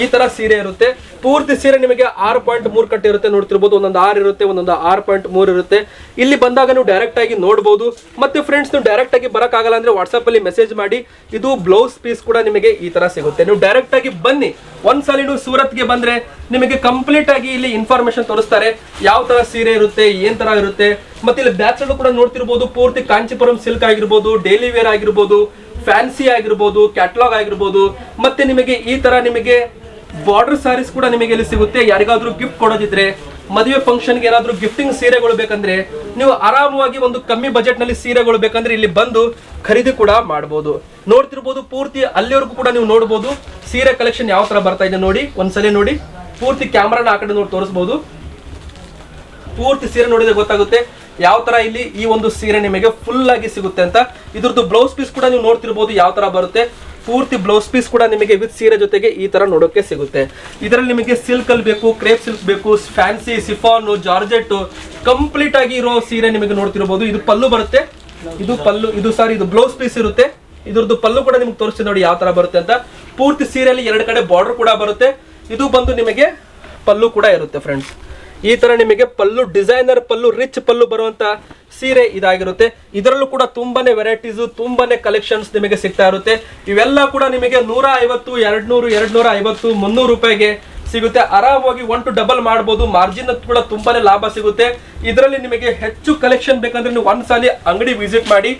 ಈ ತರ ಸೀರೆ ಇರುತ್ತೆ. ಪೂರ್ತಿ ಸೀರೆ ನಿಮಗೆ ಆರು ಪಾಯಿಂಟ್ ಮೂರು ಕಟ್ಟೆ ಇರುತ್ತೆ ನೋಡ್ತಿರ್ಬೋದು. ಒಂದೊಂದು ಆರು ಇರುತ್ತೆ, ಒಂದೊಂದು ಆರು ಪಾಯಿಂಟ್ ಮೂರು ಇರುತ್ತೆ. ಇಲ್ಲಿ ಬಂದಾಗ ನೀವು ಡೈರೆಕ್ಟ್ ಆಗಿ ನೋಡ್ಬೋದು. ಮತ್ತೆ ಫ್ರೆಂಡ್ಸ್ ನೀವು ಡೈರೆಕ್ಟ್ ಆಗಿ ಬರಕ್ಕಾಗಲ್ಲ ಅಂದ್ರೆ ವಾಟ್ಸ್ಆಪ್ ಅಲ್ಲಿ ಮೆಸೇಜ್ ಮಾಡಿ. ಇದು ಬ್ಲೌಸ್ ಪೀಸ್ ಕೂಡ ನಿಮಗೆ ಈ ತರ ಸಿಗುತ್ತೆ. ನೀವು ಡೈರೆಕ್ಟ್ ಆಗಿ ಬನ್ನಿ. ಒಂದ್ಸಲ ನೀವು ಸೂರತ್ಗೆ ಬಂದ್ರೆ ನಿಮಗೆ ಕಂಪ್ಲೀಟ್ ಆಗಿ ಇಲ್ಲಿ ಇನ್ಫಾರ್ಮೇಶನ್ ತೋರಿಸ್ತಾರೆ. ಯಾವ ತರ ಸೀರೆ ಇರುತ್ತೆ, ಏನ್ ತರ ಇರುತ್ತೆ. ಮತ್ತೆ ಇಲ್ಲಿ ಬ್ಯಾಕ್ ಕೂಡ ನೋಡ್ತಿರ್ಬೋದು, ಪೂರ್ತಿ ಕಾಂಚಿಪುರಂ ಸಿಲ್ಕ್ ಆಗಿರ್ಬೋದು ಡೈಲಿ ವೇರ್ ಆಗಿರ್ಬೋದು ಫ್ಯಾನ್ಸಿ ಆಗಿರ್ಬೋದು ಕ್ಯಾಟ್ಲಾಗ್ ಆಗಿರ್ಬೋದು. ಮತ್ತೆ ನಿಮಗೆ ಈ ತರ ನಿಮಗೆ ಬಾರ್ಡರ್ ಸಾರೀಸ್ ಕೂಡ ನಿಮಗೆ ಇಲ್ಲಿ ಸಿಗುತ್ತೆ. ಯಾರಿಗಾದ್ರೂ ಗಿಫ್ಟ್ ಕೊಡೋದಿದ್ರೆ, ಮದುವೆ ಫಂಕ್ಷನ್ಗೆ ಏನಾದರೂ ಗಿಫ್ಟಿಂಗ್ ಸೀರೆಗಳು ಬೇಕಂದ್ರೆ, ನೀವು ಆರಾಮವಾಗಿ ಒಂದು ಕಮ್ಮಿ ಬಜೆಟ್ನಲ್ಲಿ ಸೀರೆಗಳು ಬೇಕಂದ್ರೆ ಇಲ್ಲಿ ಬಂದು ಖರೀದಿ ಕೂಡ ಮಾಡಬಹುದು ನೋಡ್ತಿರ್ಬೋದು, ಪೂರ್ತಿ ಅಲ್ಲಿವರೆಗೂ ಕೂಡ ನೀವು ನೋಡಬಹುದು ಸೀರೆ ಕಲೆಕ್ಷನ್ ಯಾವ ತರ ಬರ್ತಾ ಇದೆ ನೋಡಿ, ಒಂದ್ಸಲ ನೋಡಿ. ಪೂರ್ತಿ ಕ್ಯಾಮ್ರಾನ ಆ ಕಡೆ ನೋಡಿ ತೋರಿಸಬಹುದು ಪೂರ್ತಿ ಸೀರೆ ನೋಡಿದ್ರೆ ಗೊತ್ತಾಗುತ್ತೆ. ಯಾವ ತರ ಇಲ್ಲಿ ಈ ಒಂದು ಸೀರೆ ನಿಮಗೆ ಫುಲ್ ಆಗಿ ಸಿಗುತ್ತೆ ಅಂತ. ಇದ್ರದ್ದು ಬ್ಲೌಸ್ ಪೀಸ್ ಕೂಡ ನೀವು ನೋಡ್ತಿರ್ಬೋದು ಯಾವ ತರ ಬರುತ್ತೆ. ಪೂರ್ತಿ ಬ್ಲೌಸ್ ಪೀಸ್ ಕೂಡ ನಿಮಗೆ ವಿತ್ ಸೀರೆ ಜೊತೆಗೆ ಈ ತರ ನೋಡೋಕೆ ಸಿಗುತ್ತೆ. ಇದರಲ್ಲಿ ನಿಮಗೆ ಸಿಲ್ಕ್ ಅಲ್ಲಿ ಬೇಕು ಕ್ರೇಪ್ ಸಿಲ್ಕ್ ಬೇಕು ಫ್ಯಾನ್ಸಿ ಸಿಫಾನ್ ಜಾರ್ಜೆಟ್ ಕಂಪ್ಲೀಟ್ ಆಗಿ ಇರೋ ಸೀರೆ ನಿಮಗೆ ನೋಡ್ತಿರ್ಬೋದು. ಇದು ಪಲ್ಲು ಬರುತ್ತೆ. ಇದು ಪಲ್ಲು, ಇದು ಸಾರಿ ಇದು ಬ್ಲೌಸ್ ಪೀಸ್ ಇರುತ್ತೆ. ಇದ್ರದ್ದು ಪಲ್ಲು ಕೂಡ ನಿಮ್ಗೆ ತೋರಿಸ್ತೀನಿ ನೋಡಿ ಯಾವ ತರ ಬರುತ್ತೆ ಅಂತ. ಪೂರ್ತಿ ಸೀರೆಯಲ್ಲಿ ಎರಡು ಕಡೆ ಬಾರ್ಡರ್ ಕೂಡ ಬರುತ್ತೆ. ಇದು ಬಂದು ನಿಮಗೆ ಪಲ್ಲು ಕೂಡ ಇರುತ್ತೆ ಫ್ರೆಂಡ್ಸ್ ಈ ತರ ನಿಮಗೆ ಪಲ್ಲು ಡಿಸೈನರ್ ಪಲ್ಲು, ರಿಚ್ ಪಲ್ಲು ಬರುವಂತ ಸೀರೆ ಇದಾಗಿರುತ್ತೆ. ಇದರಲ್ಲೂ ಕೂಡ ತುಂಬಾನೇ ವೆರೈಟೀಸ್, ತುಂಬಾನೇ ಕಲೆಕ್ಷನ್ಸ್ ನಿಮಗೆ ಸಿಗ್ತಾ ಇರುತ್ತೆ. ಇವೆಲ್ಲ ಕೂಡ ನಿಮಗೆ ನೂರ ಐವತ್ತು ಎರಡ್ ನೂರು ಎರಡ್ ನೂರ ಐವತ್ತು ಮುನ್ನೂರು ರೂಪಾಯಿಗೆ ಸಿಗುತ್ತೆ. ಆರಾಮವಾಗಿ ಒನ್ ಟು ಡಬಲ್ ಮಾಡ್ಬೋದು. ಮಾರ್ಜಿನ್ ಕೂಡ ತುಂಬಾನೇ ಲಾಭ ಸಿಗುತ್ತೆ. ಇದರಲ್ಲಿ ನಿಮಗೆ ಹೆಚ್ಚು ಕಲೆಕ್ಷನ್ ಬೇಕಂದ್ರೆ ನೀವು ಒಂದ್ಸಲಿ ಅಂಗಡಿ ವಿಸಿಟ್ ಮಾಡಿ.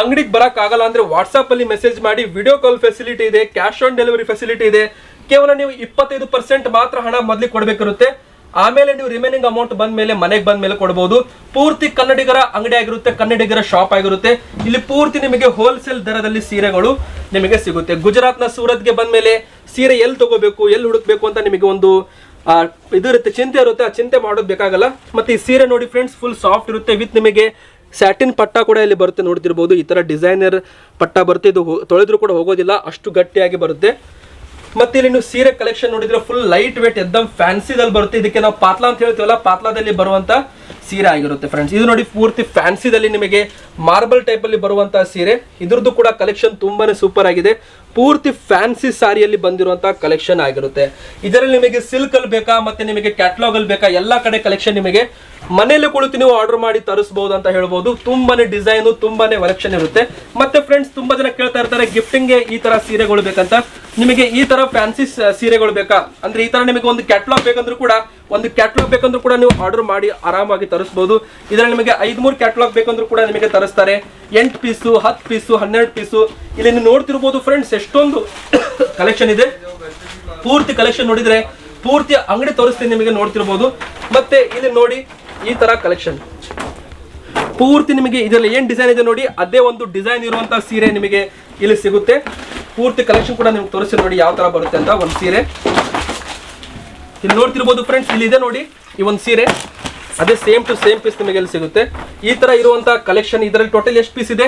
ಅಂಗಡಿಗೆ ಬರಕ್ ಆಗಲ್ಲ ಅಂದ್ರೆ ವಾಟ್ಸ್ಆಪ್ ಅಲ್ಲಿ ಮೆಸೇಜ್ ಮಾಡಿ. ವಿಡಿಯೋ ಕಾಲ್ ಫೆಸಿಲಿಟಿ ಇದೆ ಕ್ಯಾಶ್ ಆನ್ ಡೆಲಿವರಿ ಫೆಸಿಲಿಟಿ ಇದೆ. ಕೇವಲ ನೀವು ಇಪ್ಪತ್ತೈದು ಪರ್ಸೆಂಟ್ ಮಾತ್ರ ಹಣ ಮೊದಲಿಗೆ ಕೊಡಬೇಕಿರುತ್ತೆ ಆಮೇಲೆ ನೀವು ರಿಮೈನಿಂಗ್ ಅಮೌಂಟ್ ಬಂದ ಮೇಲೆ ಮನೆಗೆ ಬಂದ ಮೇಲೆ ಕೊಡಬಹುದು ಪೂರ್ತಿ ಕನ್ನಡಿಗರ ಅಂಗಡಿ ಆಗಿರುತ್ತೆ, ಕನ್ನಡಿಗರ ಶಾಪ್ ಆಗಿರುತ್ತೆ. ಇಲ್ಲಿ ಪೂರ್ತಿ ನಿಮಗೆ ಹೋಲ್ಸೇಲ್ ದರದಲ್ಲಿ ಸೀರೆಗಳು ನಿಮಗೆ ಸಿಗುತ್ತೆ. ಗುಜರಾತ್ನ ಸೂರತ್ಗೆ ಬಂದ ಮೇಲೆ ಸೀರೆ ಎಲ್ಲಿ ತಗೋಬೇಕು, ಎಲ್ಲಿ ಹುಡುಕ್ಬೇಕು ಅಂತ ನಿಮಗೆ ಒಂದು ಇದು ಇರುತ್ತೆ, ಚಿಂತೆ ಇರುತ್ತೆ. ಆ ಚಿಂತೆ ಮಾಡೋದು ಬೇಕಾಗಲ್ಲ. ಮತ್ತೆ ಈ ಸೀರೆ ನೋಡಿ ಫ್ರೆಂಡ್ಸ್ ಫುಲ್ ಸಾಫ್ಟ್ ಇರುತ್ತೆ ವಿತ್ ನಿಮಗೆ ಸ್ಯಾಟಿನ್ ಪಟ್ಟ ಕೂಡ ಇಲ್ಲಿ ಬರುತ್ತೆ, ನೋಡ್ತಿರ್ಬೋದು. ಈ ತರ ಡಿಸೈನರ್ ಪಟ್ಟ ಬರುತ್ತೆ. ಇದು ತೊಳೆದ್ರೂ ಕೂಡ ಹೋಗೋದಿಲ್ಲ. ಅಷ್ಟು ಗಟ್ಟಿಯಾಗಿ ಬರುತ್ತೆ. ಮತ್ತೆ ಇಲ್ಲಿ ನೀವು ಸೀರೆ ಕಲೆಕ್ಷನ್ ನೋಡಿದ್ರೆ ಫುಲ್ ಲೈಟ್ ವೇಟ್ ಫ್ಯಾನ್ಸಿ ಫ್ಯಾನ್ಸಿದಲ್ಲಿ ಬರುತ್ತೆ. ಇದಕ್ಕೆ ನಾವು ಪಾತ್ಲಾ ಅಂತ ಹೇಳ್ತೀವಲ್ಲ, ಪಾತ್ಲಾದಲ್ಲಿ ಬರುವಂತ ಸೀರೆ ಆಗಿರುತ್ತೆ ಫ್ರೆಂಡ್ಸ್ ಇದು ನೋಡಿ ಪೂರ್ತಿ ಫ್ಯಾನ್ಸಿದಲ್ಲಿ ನಿಮಗೆ ಮಾರ್ಬಲ್ ಟೈಪ್ ಅಲ್ಲಿ ಬರುವಂತ ಸೀರೆ. ಇದ್ರದ್ದು ಕೂಡ ಕಲೆಕ್ಷನ್ ತುಂಬಾನೇ ಸೂಪರ್ ಆಗಿದೆ. ಪೂರ್ತಿ ಫ್ಯಾನ್ಸಿ ಸಾರಿಯಲ್ಲಿ ಬಂದಿರುವಂತಹ ಕಲೆಕ್ಷನ್ ಆಗಿರುತ್ತೆ. ಇದರಲ್ಲಿ ನಿಮಗೆ ಸಿಲ್ಕ್ ಅಲ್ಲಿ ಬೇಕಾ, ಮತ್ತೆ ನಿಮಗೆ ಕ್ಯಾಟ್ಲಾಗ್ ಅಲ್ಲಿ ಬೇಕಾ, ಎಲ್ಲಾ ಕಡೆ ಕಲೆಕ್ಷನ್ ನಿಮಗೆ ಮನೆಯಲ್ಲೇ ಕುಳಿತು ನೀವು ಆರ್ಡರ್ ಮಾಡಿ ತರಿಸಬಹುದು ಅಂತ ಹೇಳ್ಬೋದು. ತುಂಬಾನೇ ಡಿಸೈನ್ ತುಂಬಾನೇ ಕಲೆಕ್ಷನ್ ಇರುತ್ತೆ. ಮತ್ತೆ ಫ್ರೆಂಡ್ಸ್ ತುಂಬಾ ಜನ ಕೇಳ್ತಾ ಇರ್ತಾರೆ ಗಿಫ್ಟಿಂಗ್ಗೆ ಈ ತರ ಸೀರೆಗಳು ಬೇಕಂತ. ನಿಮಗೆ ಈ ತರ ಫ್ಯಾನ್ಸಿ ಸೀರೆಗಳು ಬೇಕಾ? ಅಂದ್ರೆ ಈ ತರ ನಿಮಗೆ ಒಂದು ಕ್ಯಾಟ್ಲಾಗ್ ಬೇಕಂದ್ರೂ ಕೂಡ ಒಂದು ಕ್ಯಾಟ್ಲಾಗ್ ಬೇಕಂದ್ರೂ ಕೂಡ ನೀವು ಆರ್ಡರ್ ಮಾಡಿ ಆರಾಮಾಗಿ ತರಿಸಬಹುದು ಇದರಲ್ಲಿ ನಿಮಗೆ ಐದ್ಮೂರು ಕ್ಯಾಟ್ಲಾಗ್ ಬೇಕಂದ್ರೂ ಕೂಡ ನಿಮಗೆ ತರಿಸ್ತಾರೆ. ಎಂಟು ಪೀಸು ಹತ್ತು ಪೀಸು ಹನ್ನೆರಡು ಪೀಸು ಇಲ್ಲಿ ನೀವು ನೋಡ್ತಿರ್ಬೋದು ಫ್ರೆಂಡ್ಸ್ ಎಷ್ಟೊಂದು ಕಲೆಕ್ಷನ್ ಇದೆ. ಪೂರ್ತಿ ಕಲೆಕ್ಷನ್ ನೋಡಿದರೆ ಪೂರ್ತಿ ಅಂಗಡಿ ತೋರಿಸ್ತೀನಿ ನಿಮಗೆ ನೋಡ್ತಿರ್ಬೋದು. ಮತ್ತೆ ಇಲ್ಲಿ ನೋಡಿ ಈ ತರ ಕಲೆಕ್ಷನ್ ಪೂರ್ತಿ ನಿಮಗೆ ಇದರಲ್ಲಿ ಏನು ಡಿಸೈನ್ ಇದೆ ನೋಡಿ, ಅದೇ ಒಂದು ಡಿಸೈನ್ ಇರುವಂತಹ ಸೀರೆ ನಿಮಗೆ ಇಲ್ಲಿ ಸಿಗುತ್ತೆ. ಪೂರ್ತಿ ಕಲೆಕ್ಷನ್ ಕೂಡ ನಿಮ್ಗೆ ತೋರಿಸಿ ನೋಡಿ ಯಾವ ತರ ಬರುತ್ತೆ ಅಂತ ಒಂದು ಸೀರೆ. ಇಲ್ಲಿ ನೋಡ್ತಿರ್ಬೋದು ಫ್ರೆಂಡ್ಸ್ ಇಲ್ಲಿ ಇದೆ ನೋಡಿ ಈ ಒಂದು ಸೀರೆ. ಅದೇ ಸೇಮ್ ಟು ಸೇಮ್ ಪೀಸ್ ನಿಮಗೆ ಇಲ್ಲಿ ಸಿಗುತ್ತೆ. ಈ ತರ ಇರುವಂತಹ ಕಲೆಕ್ಷನ್ ಇದರಲ್ಲಿ ಟೋಟಲ್ ಎಷ್ಟು ಪೀಸ್ ಇದೆ?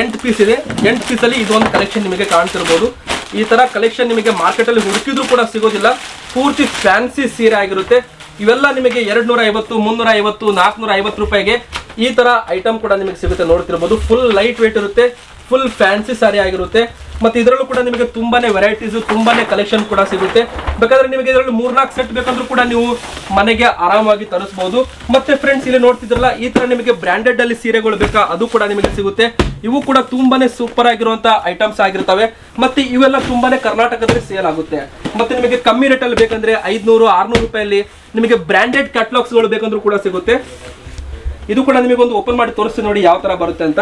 ಎಂಟು ಪೀಸ್ ಇದೆ. ಎಂಟು ಪೀಸ್ ಅಲ್ಲಿ ಇದೊಂದು ಕಲೆಕ್ಷನ್ ನಿಮಗೆ ಕಾಣ್ತಿರ್ಬೋದು. ಈ ತರ ಕಲೆಕ್ಷನ್ ನಿಮಗೆ ಮಾರ್ಕೆಟ್ ಅಲ್ಲಿ ಹುಡುಕಿದ್ರು ಕೂಡ ಸಿಗೋದಿಲ್ಲ. ಪೂರ್ತಿ ಫ್ಯಾನ್ಸಿ ಸೀರೆ ಆಗಿರುತ್ತೆ. ಇವೆಲ್ಲ ನಿಮಗೆ ಎರಡ್ ನೂರ ಐವತ್ತು ಮುನ್ನೂರ ಐವತ್ತು ನಾಲ್ಕುನೂರ ಐವತ್ತು ರೂಪಾಯಿಗೆ ಈ ತರ ಐಟಮ್ ಕೂಡ ನಿಮಗೆ ಸಿಗುತ್ತೆ ನೋಡ್ತಿರ್ಬೋದು. ಫುಲ್ ಲೈಟ್ ವೇಟ್ ಇರುತ್ತೆ. ಫುಲ್ ಫ್ಯಾನ್ಸಿ ಸಾರಿ ಆಗಿರುತ್ತೆ. ಮತ್ತೆ ಇದರಲ್ಲೂ ಕೂಡ ನಿಮಗೆ ತುಂಬಾನೇ ವೆರೈಟೀಸ್ ತುಂಬಾನೇ ಕಲೆಕ್ಷನ್ ಕೂಡ ಸಿಗುತ್ತೆ. ಬೇಕಾದ್ರೆ ನಿಮಗೆ ಇದರಲ್ಲಿ ಮೂರ್ನಾಲ್ಕು ಸೆಟ್ ಬೇಕಂದ್ರೂ ಕೂಡ ನೀವು ಮನೆಗೆ ಆರಾಮಾಗಿ ತರಿಸಬಹುದು ಮತ್ತೆ ಫ್ರೆಂಡ್ಸ್ ಇಲ್ಲಿ ನೋಡ್ತಿದ್ರಲ್ಲ, ಈ ತರ ನಿಮಗೆ ಬ್ರಾಂಡೆಡ್ ಅಲ್ಲಿ ಸೀರೆಗಳು ಬೇಕಾ? ಅದು ಕೂಡ ನಿಮಗೆ ಸಿಗುತ್ತೆ. ಇವು ಕೂಡ ತುಂಬಾನೇ ಸೂಪರ್ ಆಗಿರುವಂತಹ ಐಟಮ್ಸ್ ಆಗಿರ್ತವೆ. ಮತ್ತೆ ಇವೆಲ್ಲ ತುಂಬಾನೇ ಕರ್ನಾಟಕದಲ್ಲಿ ಸೇಲ್ ಆಗುತ್ತೆ. ಮತ್ತೆ ನಿಮಗೆ ಕಮ್ಮಿ ಅಲ್ಲಿ ಬೇಕಂದ್ರೆ ಐದ್ನೂರು, ಆರ್ನೂರು ರೂಪಾಯಲ್ಲಿ ನಿಮಗೆ ಬ್ರಾಂಡೆಡ್ಗಳು ಬೇಕಂದ್ರೂ ಕೂಡ ಸಿಗುತ್ತೆ. ಇದು ಕೂಡ ನಿಮಗೆ ಒಂದು ಓಪನ್ ಮಾಡಿ ತೋರಿಸಿ ನೋಡಿ ಯಾವ ತರ ಬರುತ್ತೆ ಅಂತ.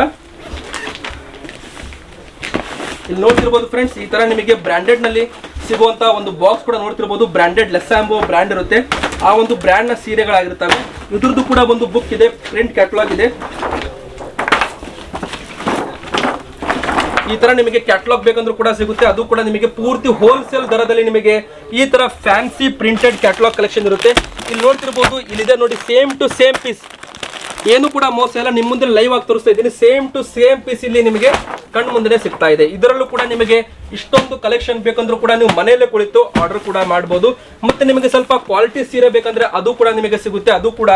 ಇಲ್ಲಿ ನೋಡ್ತಿರ್ಬೋದು ಫ್ರೆಂಡ್ಸ್ ಈ ತರ ನಿಮಗೆ ಬ್ರಾಂಡೆಡ್ನಲ್ಲಿ ಸಿಗುವಂತ ಒಂದು ಬಾಕ್ಸ್ ಕೂಡ ನೋಡ್ತಿರ್ಬೋದು. ಬ್ರಾಂಡೆಡ್ ಲೆಸ್ ಎಂಬೋ ಬ್ರ್ಯಾಂಡ್ ಇರುತ್ತೆ. ಆ ಒಂದು ಬ್ರ್ಯಾಂಡ್ನ ಸೀರೆಗಳಾಗಿರ್ತವೆ. ಇದ್ರದ್ದು ಕೂಡ ಒಂದು ಬುಕ್ ಇದೆ ಪ್ರಿಂಟ್ ಕ್ಯಾಟಲಾಗ್ ಇದೆ. ಈ ತರ ನಿಮಗೆ ಕ್ಯಾಟಲಾಗ್ ಬೇಕಂದ್ರೂ ಕೂಡ ಸಿಗುತ್ತೆ. ಅದು ಕೂಡ ನಿಮಗೆ ಪೂರ್ತಿ ಹೋಲ್ಸೇಲ್ ದರದಲ್ಲಿ ನಿಮಗೆ ಈ ತರ ಫ್ಯಾನ್ಸಿ ಪ್ರಿಂಟೆಡ್ ಕ್ಯಾಟಲಾಗ್ ಕಲೆಕ್ಷನ್ ಇರುತ್ತೆ. ಇಲ್ಲಿ ನೋಡ್ತಿರ್ಬೋದು, ಇಲ್ಲಿದೆ ನೋಡಿ ಸೇಮ್ ಟು ಸೇಮ್ ಪೀಸ್ ಏನು ಕೂಡ ಮೋಸ ಇಲ್ಲ. ನಿಮ್ಮ ಮುಂದೆ ಲೈವ್ ಆಗಿ ತೋರಿಸ್ತಾ ಇದ್ದೀನಿ. ಸೇಮ್ ಟು ಸೇಮ್ ಪೀಸ್ ಇಲ್ಲಿ ನಿಮಗೆ ಕಣ್ಣು ಮುಂದೆ ಸಿಗ್ತಾ ಇದೆ. ಇದರಲ್ಲೂ ಕೂಡ ನಿಮಗೆ ಇಷ್ಟೊಂದು ಕಲೆಕ್ಷನ್ ಬೇಕಂದ್ರೂ ಕೂಡ ನೀವು ಮನೆಯಲ್ಲೇ ಕುಳಿತು ಆರ್ಡರ್ ಕೂಡ ಮಾಡ್ಬೋದು. ಮತ್ತೆ ನಿಮಗೆ ಸ್ವಲ್ಪ ಕ್ವಾಲಿಟಿ ಸೀರೆ ಬೇಕಂದ್ರೆ ಅದು ಕೂಡ ನಿಮಗೆ ಸಿಗುತ್ತೆ. ಅದು ಕೂಡ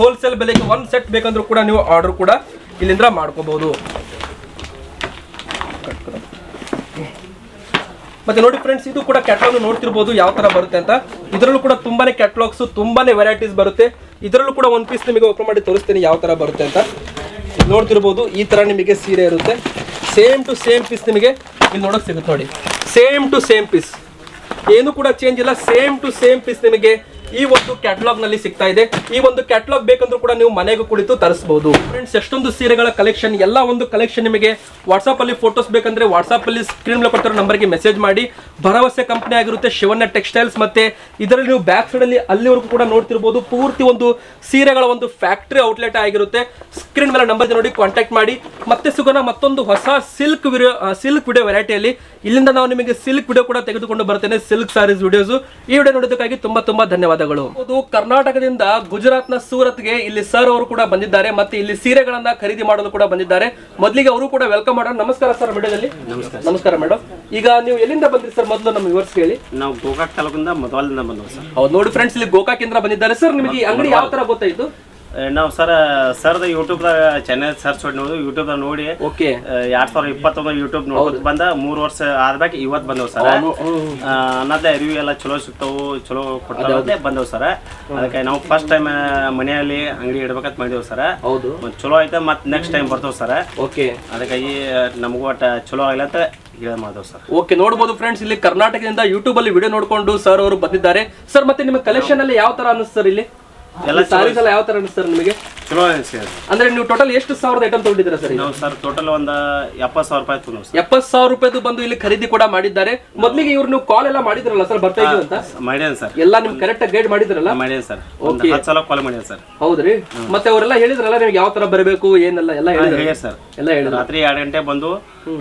ಹೋಲ್ಸೇಲ್ ಬೆಲೆಗೆ ಒಂದು ಸೆಟ್ ಬೇಕಂದ್ರೂ ಕೂಡ ನೀವು ಆರ್ಡರ್ ಕೂಡ ಇಲ್ಲಿಂದ ಮಾಡ್ಕೋಬಹುದು ಮತ್ತೆ ನೋಡಿ ಫ್ರೆಂಡ್ಸ್ ಇದು ಕೂಡ ಕ್ಯಾಟಲಾಗ್ ನೋಡ್ತಿರ್ಬೋದು ಯಾವ ತರ ಬರುತ್ತೆ ಅಂತ. ಇದರಲ್ಲೂ ಕೂಡ ತುಂಬಾನೇ ಕ್ಯಾಟ್ಲಾಗ್ಸ್ ತುಂಬಾನೇ ವೆರೈಟೀಸ್ ಬರುತ್ತೆ. ಇದರಲ್ಲೂ ಕೂಡ ಒಂದು ಪೀಸ್ ನಿಮಗೆ ಓಪನ್ ಮಾಡಿ ತೋರಿಸ್ತೀನಿ ಯಾವ ತರ ಬರುತ್ತೆ ಅಂತ. ನೋಡ್ತಿರ್ಬೋದು ಈ ತರ ನಿಮಗೆ ಸೀರೆ ಇರುತ್ತೆ. ಸೇಮ್ ಟು ಸೇಮ್ ಪೀಸ್ ನಿಮಗೆ ಇಲ್ಲಿ ನೋಡಕ್ ಸಿಗುತ್ತೆ ನೋಡಿ. ಸೇಮ್ ಟು ಸೇಮ್ ಪೀಸ್ ಏನು ಕೂಡ ಚೇಂಜ್ ಇಲ್ಲ ಸೇಮ್ ಟು ಸೇಮ್ ಪೀಸ್ ನಿಮಗೆ ಈ ಒಂದು ಕ್ಯಾಟಲಾಗ್ನಲ್ಲಿ ಸಿಗ್ತಾ ಇದೆ. ಈ ಒಂದು ಕ್ಯಾಟಲಾಗ್ ಬೇಕಂದ್ರೂ ಕೂಡ ನೀವು ಮನೆಗೆ ಕುಳಿತು ತರಿಸಬಹುದು ಫ್ರೆಂಡ್ಸ್ ಎಷ್ಟೊಂದು ಸೀರೆಗಳ ಕಲೆಕ್ಷನ್ ಎಲ್ಲ ಒಂದು ಕಲೆಕ್ಷನ್ ನಿಮಗೆ ವಾಟ್ಸ್ಆಪ್ ಅಲ್ಲಿ ಫೋಟೋಸ್ ಬೇಕಂದ್ರೆ ವಾಟ್ಸ್ಆಪ್ ಅಲ್ಲಿ ಸ್ಕ್ರೀನ್ ಕೊಟ್ಟಿರೋ ನಂಬರ್ಗೆ ಮೆಸೇಜ್ ಮಾಡಿ. ಭರವಸೆ ಕಂಪನಿ ಆಗಿರುತ್ತೆ ಶಿವಣ್ಣ ಟೆಕ್ಸ್ಟೈಲ್ಸ್ ಮತ್ತೆ ಇದರಲ್ಲಿ ನೀವು ಬ್ಯಾಕ್ ಸೈಡ್ ಅಲ್ಲಿ ಅಲ್ಲಿವರೆಗೂ ಕೂಡ ನೋಡ್ತಿರ್ಬೋದು. ಪೂರ್ತಿ ಒಂದು ಸೀರೆಗಳ ಒಂದು ಫ್ಯಾಕ್ಟರಿ ಔಟ್ಲೆಟ್ ಆಗಿರುತ್ತೆ. ಸ್ಕ್ರೀನ್ ಮೇಲೆ ನಂಬರ್ ನೋಡಿ ಕಾಂಟ್ಯಾಕ್ಟ್ ಮಾಡಿ. ಮತ್ತೆ ಸುಗನ ಮತ್ತೊಂದು ಹೊಸ ಸಿಲ್ಕ್ ವಿಡಿಯೋ ಸಿಲ್ಕ್ ವಿಡಿಯೋ ವೆರೈಟಿಯಲ್ಲಿ ಇಲ್ಲಿಂದ ನಾವು ನಿಮಗೆ ಸಿಲ್ಕ್ ವಿಡಿಯೋ ಕೂಡ ತೆಗೆದುಕೊಂಡು ಬರ್ತೇನೆ ಸಿಲ್ಕ್ ಸಾರೀಸ್ ವಿಡಿಯೋಸ್ ಈ ವಿಡಿಯೋ ನೋಡೋದಕ್ಕಾಗಿ ತುಂಬಾ ತುಂಬಾ ಧನ್ಯವಾದಗಳು. ಹೌದು ಕರ್ನಾಟಕದಿಂದ ಗುಜರಾತ್ನ ಸೂರತ್ಗೆ ಇಲ್ಲಿ ಸರ್ ಅವರು ಕೂಡ ಬಂದಿದ್ದಾರೆ ಮತ್ತೆ ಇಲ್ಲಿ ಸೀರೆಗಳನ್ನ ಖರೀದಿ ಮಾಡಲು ಕೂಡ ಬಂದಿದ್ದಾರೆ. ಮೊದಲಿಗೆ ಅವರು ಕೂಡ ವೆಲ್ಕಮ್ ಮಾಡೋಣ. ನಮಸ್ಕಾರ ಸರ್ ವಿಡಿಯೋದಲ್ಲಿ ನಮಸ್ಕಾರ. ಮೇಡಮ್ ಈಗ ನೀವು ಎಲ್ಲಿಂದ ಬಂದ್ರಿ ಸರ್ ಮೊದಲು ನಮ್ಮ ವಿವರ್ಸ್ ಹೇಳಿ ನಾವು ಗೋಕಾಕ್ ತಾಲೂಕಿಂದ ಮೊದಲಿಂದ ಬಂದ್ವಿ ಸರ್ ಹೌದು ನೋಡಿ ಫ್ರೆಂಡ್ಸ್ ಇಲ್ಲಿ ಗೋಕಾಕಿಂದ ಬಂದಿದ್ದಾರೆ. ಸರ್ ನಿಮಗೆ ಅಂಗಡಿ ಯಾವ ತರ ಗೊತ್ತಾಯ್ತು? ನಾವು ಸರ್ ಸರ್ದ ಯೂಟ್ಯೂಬ್ದಾಗ ಚಾನೆಲ್ ಸರ್ಚ್ ನೋಡಿ ನೋಡಿ ಯೂಟ್ಯೂಬ್ದಾಗ ನೋಡಿ ಓಕೆ ಎರಡ್ ಸಾವಿರದ ಇಪ್ಪತ್ತೊಂದು ಯೂಟ್ಯೂಬ್ ನೋಡ್ಕೊತ ಬಂದ ಮೂರ್ ವರ್ಷ ಆದ್ಮ್ಯಾಗ ಇವತ್ತು ಬಂದವು ಸರ್ ಅನ್ನದ ರಿವ್ಯೂ ಎಲ್ಲ ಚಲೋ ಸಿಗ್ತಾವು ಚಲೋ ಕೊಡ್ತಾವೆ ಬಂದವು ಸರ್ ಅದಕ್ಕೆ ನಾವು ಫಸ್ಟ್ ಟೈಮ್ ಮನೆಯಲ್ಲಿ ಅಂಗಡಿ ಇಡ್ಬೇಕಂತ ಮಾಡಿದೆವು ಸರ್ ಹೌದು. ಚಲೋ ಆಯ್ತು ಮತ್ತೆ ನೆಕ್ಸ್ಟ್ ಟೈಮ್ ಬರ್ತೇವೆ ಸರ್ ಓಕೆ ಅದಕ್ಕಾಗಿ ನಮಗೂ ಒಟ್ಟ ಚಲೋ ಆಗಿಲ್ಲ ಅಂತ ಹೇಳ ಮಾಡ್ದೇವು ಸರ್ ಓಕೆ ನೋಡಬಹುದು ಫ್ರೆಂಡ್ಸ್ ಇಲ್ಲಿ ಕರ್ನಾಟಕದಿಂದ ಯೂಟ್ಯೂಬ್ ಅಲ್ಲಿ ವಿಡಿಯೋ ನೋಡ್ಕೊಂಡು ಸರ್ ಅವರು ಬಂದಿದ್ದಾರೆ. ಸರ್ ಮತ್ತೆ ನಿಮ್ಮ ಕಲೆಕ್ಷನ್ ಅಲ್ಲಿ ಯಾವ ತರ ಅನ್ನಿಸ್ತಾರೆ ಇಲ್ಲಿ? ಎಲ್ಲ ಸಾರೀಸ್ ಎಲ್ಲ ಯಾವ ತರ ಅನಿಸ್ತಾರೆ ನಿಮಗೆ? ಚಲೋ ಅನಿಸ್ತಿದೆ ಅಂದ್ರೆ ನೀವು ಟೋಟಲ್ ಎಷ್ಟು ಸಾವಿರದ ಐಟಮ್ ತಗೊಂಡಿದ್ದೀರಾ ಸರ್ ನಾವು ಸರ್ ಟೋಟಲ್ ಒಂದು ಎಪ್ಪತ್ತು ಸಾವಿರ ರೂಪಾಯಿ ತೊಗೊಂಡು ಸರ್. ಎಪ್ಪತ್ ಸಾವಿರ ರೂಪಾಯಿದು ಬಂದು ಇಲ್ಲಿ ಖರೀದಿ ಕೂಡ ಮಾಡಿದ್ದಾರೆ. ಮೊದಲಿಗೆ ಇವ್ರು ನೀವು ಕಾಲ್ ಎಲ್ಲ ಮಾಡಿದ್ರಲ್ಲ ಸರ್ ಬರ್ತಾ ಇದ್ದೀವಿ ಅಂತ? ಮಾಡ್ಯಾನ ಸರ್. ಎಲ್ಲ ನಿಮ್ ಕರೆಕ್ಟ್ ಗೈಡ್ ಮಾಡಿದ್ರಲ್ಲ? ಮಾಡ್ಯಾನ ಸರ್. ಒಂದು ಹತ್ತು ಸಲ ಕಾಲ್ ಮಾಡ್ಯಾನ ಸರ್. ಹೌದ್ರಿ? ಮತ್ತೆ ಅವರೆಲ್ಲ ಹೇಳಿದ್ರಲ್ಲ ನಿಮ್ಗೆ ಯಾವ ತರ ಬರಬೇಕು ಏನೆಲ್ಲ ಎಲ್ಲ ಹೇಳಿದ್ರು ಸರ್. ಎಲ್ಲ ಹೇಳಿದ್ರು ರಾತ್ರಿ ಎರಡು ಗಂಟೆ ಬಂದು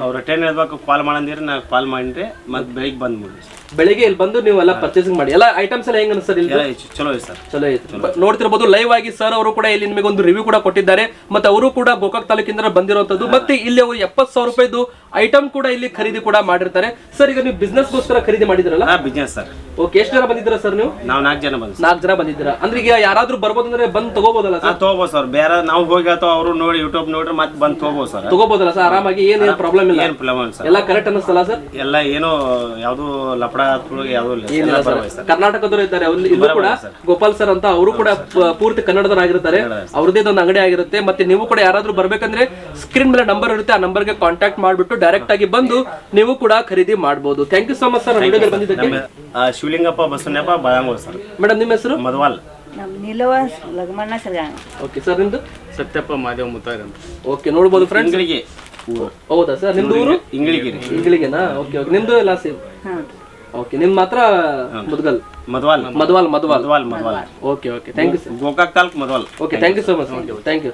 ಅವ್ರು ರಿಟರ್ನ್ ಹೇಳ್ಬೇಕು ಕಾಲ್ ಮಾಡಂದಿರಿ ನಾ ಕಾಲ್ ಮಾಡಿ ಮತ್ತೆ ಬೆಳಿಗ್ಗೆ ಬಂದ್ಬಿಡ್ರಿ ಮುಗಿಸಿ ಬೆಳಿಗ್ಗೆ ಇಲ್ಲಿ ಬಂದು ನೀವು ಎಲ್ಲ ಪರ್ಚೇಸಿಂಗ್ ಮಾಡಿ. ಎಲ್ಲ ಐಟಮ್ಸ್ ಎಲ್ಲ ಹೆಂಗ ಸರ್ ಇಲ್ಲಿ ಚಲೋ ಸರ್. ಚಲೋ ಐತೆ. ನೋಡ್ತಿರ್ಬೋದು ಲೈವ್ ಆಗಿ ಸರ್ ಅವರು ಕೂಡ ಇಲ್ಲಿ ನಿಮಗೆ ಒಂದು ರಿವ್ಯೂ ಕೂಡ ಕೊಟ್ಟಿದ್ದಾರೆ. ಮತ್ತೆ ಅವರು ಕೂಡ ಗೋಕಾಕ್ ತಾಲೂಕಿಂದ ಬಂದಿರುವಂತದ್ದು ಮತ್ತೆ ಇಲ್ಲಿ ಅವರು ಎಪ್ಪತ್ ಸಾವಿರ ರೂಪಾಯಿದು ಐಟಮ್ ಕೂಡ ಇಲ್ಲಿ ಖರೀದಿ ಕೂಡ ಮಾಡಿರ್ತಾರೆ. ಸರ್ ಈಗ ನೀವು ಬಿಸ್ನೆಸ್ ಗೋಸ್ಕರ ಖರೀದಿ ಮಾಡಿದ್ರಲ್ಲ? ಬಿಸ್ನೆಸ್ ಸರ್ ಓಕೆ ಎಷ್ಟು ಜನ ಬಂದಿದ್ದೀರಾ ಸರ್ ನೀವು? ನಾವು ನಾಲ್ಕು ಜನ ಬಂದ್ ನಾಲ್ಕು ಜನ ಬಂದಿದ್ದೀರಾ? ಅಂದ್ರೆ ಈಗ ಯಾರಾದ್ರೂ ಬರ್ಬೋದಂದ್ರೆ ಬಂದು ತಗೋಬೋದಲ್ಲ ಸರ್? ತಗೋಬೋದು ಸರ್. ಬೇರೆ ನಾವು ಹೋಗಿ ಅಥವಾ ಅವರು ನೋಡಿ ಯೂಟ್ಯೂಬ್ ನೋಡ್ರಿ ಮತ್ತೆ ಬಂದು ತಗೋಬೋದು ಸರ್. ತಗೋಬೋದಲ್ಲ ಸರ್? ಆರಾಮಾಗಿ ಏನೇನು ಪ್ರಾಬ್ಲಮ್ ಇಲ್ಲ? ಏನು ಪ್ರಾಬ್ಲಮ್ ಸರ್. ಎಲ್ಲ ಕರೆಕ್ಟ್ ಅನ್ನಿಸ್ತಲ್ಲ ಸರ್? ಎಲ್ಲ ಏನು ಯಾವುದು ಲಪಡ ಯಾವುದೂ ಇಲ್ಲ ಏನಿಲ್ಲ ಸರ್. ಕರ್ನಾಟಕದವರು ಇದ್ದಾರೆ. ಇಲ್ಲೂ ಕೂಡ ಗೋಪಾಲ್ ಸರ್ ಅಂತ ಅವರು ಕೂಡ ಪ- ಪೂರ್ತಿ ಕನ್ನಡದವರಾಗಿರ್ತಾರೆ ಅವ್ರದ್ದೇ ಒಂದು ಅಂಗಡಿ ಆಗಿರುತ್ತೆ. ಮತ್ತೆ ನೀವು ಕೂಡ ಯಾರಾದ್ರೂ ಬರ್ಬೇಕಂದ್ರೆ ಸ್ಕ್ರೀನ್ ಮೇಲೆ ನಂಬರ್ ಇರುತ್ತೆ. ಆ ನಂಬರ್ಗೆ ಕಾಂಟ್ಯಾಕ್ಟ್ ಮಾಡ್ಬಿಟ್ಟು ಡೈರೆಕ್ಟ್ ಆಗಿ ಬಂದು ನೀವು ಕೂಡ ಖರೀದಿ ಮಾಡಬಹುದು thank you so much sir ವಿಡಿಯೋದಲ್ಲಿ ಬಂದಿದ್ದಕ್ಕೆ. ನಮ್ಮ ಶಿವಲಿಂಗಪ್ಪ ಬಸವಣ್ಣಪ್ಪ ಬಾದಾಮೂರು ಸರ್. ಮೇಡಮ್ ನಿಮ್ಮ ಹೆಸರು? ಮಧುವಾಲ್. ನಮ್ಮ ನಿಲವ ಲಗ್ಮಣ್ಣ ಓಕೆ ಸರ್ ನಿಮ್ದು? ಸತ್ಯಪ್ಪ ಮಾದೇವ ಮುತ್ತಾಗ ಅಂತ. ಓಕೆ ನೋಡ್ಬೋದು ಫ್ರೆಂಡ್ಸ್ ಇಂಗಳಿಗೆ ಊರು. ಹೌದಾ ಸರ್ ನಿಮ್ದು ಊರು? ಇಂಗಳಿಗಿರಿ ರೀ ಓಕೆ ಓಕೆ ನಿಮ್ದು ಎಲ್ಲ ಸೇಮ್ ಹಾಂ. ಓಕೆ ನಿಮ್ ಮಾತ್ರ Mudgal? Madwal Madhuwal Madwal Madhuwal Madhuwal. Okay okay thank you sir Gokak taluk Madwal okay thank you so much thank you